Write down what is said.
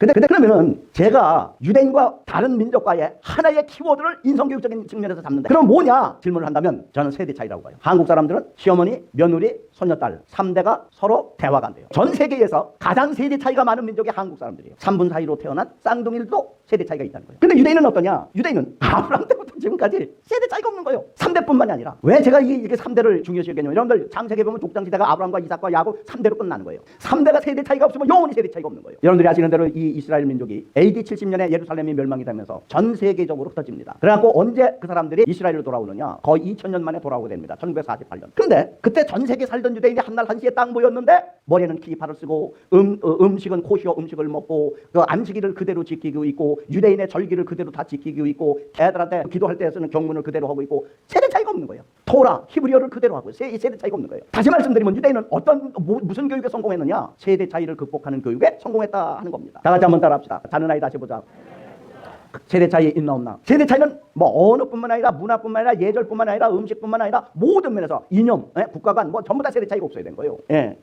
근데, 근데 그러면은 제가 유대인과 다른 민족과의 하나의 키워드를 인성교육적인 측면에서 잡는다. 그럼 뭐냐? 질문을 한다면 저는 세대 차이라고 봐요. 한국 사람들은 시어머니, 며느리, 손녀딸 3대가 서로 대화가 안 돼요. 전 세계에서 가장 세대 차이가 많은 민족이 한국 사람들이에요. 3분 사이로 태어난 쌍둥이들도 세대 차이가 있다는 거예요. 근데 유대인은 어떠냐? 유대인은 아브라함 때부터 지금까지 세대 차이가 없는 거예요. 3대뿐만이 아니라 왜 제가 이- 이게 3대를 중요시 여겼냐면 여러분들 창세기 보면 족장시대가 아브라함과 이삭과 야곱 3대로 끝나는 거예요. 3대가 세대 차이가 없으면 영원히 세대 차이가 없는 거예요. 여러분들이 아시는 대로 이 이스라엘 민족이 AD 70년에 예루살렘이 멸망이 되면서 전 세계적으로 흩어집니다. 그래갖고 언제 그 사람들이 이스라엘로 돌아오느냐? 거의 2000년 만에 돌아오게 됩니다. 1948년. 근데 그때 전 세계 살던 유대인이 한날 한시에 딱 모였는데 머리는 키파를 쓰고 음, 어, 음식은 코시오 음식을 먹고 그 안식일을 그대로 지키고 있고 유대인의 절기를 그대로 다 지키고 있고 애들한테 기도할 때 쓰는 경문을 그대로 하고 있고 세대 차이가 없는 거예요. 토라 히브리어를 그대로 하고 세, 세대 차이가 없는 거예요. 다시 말씀드리면 유대인은 어떤 뭐, 무슨 교육에 성공했느냐? 세대 차이를 극복하는 교육에 성공했다 하는 겁니다. 다 같이 한번 따라합시다. 자는 아이 다시 보자. 세대 차이 있나 없나? 세대 차이는 뭐 언어뿐만 아니라 문화뿐만 아니라 예절뿐만 아니라 음식뿐만 아니라 모든 면에서 이념, 예? 국가관 뭐 전부 다 세대 차이가 없어야 되는 거예요. 예.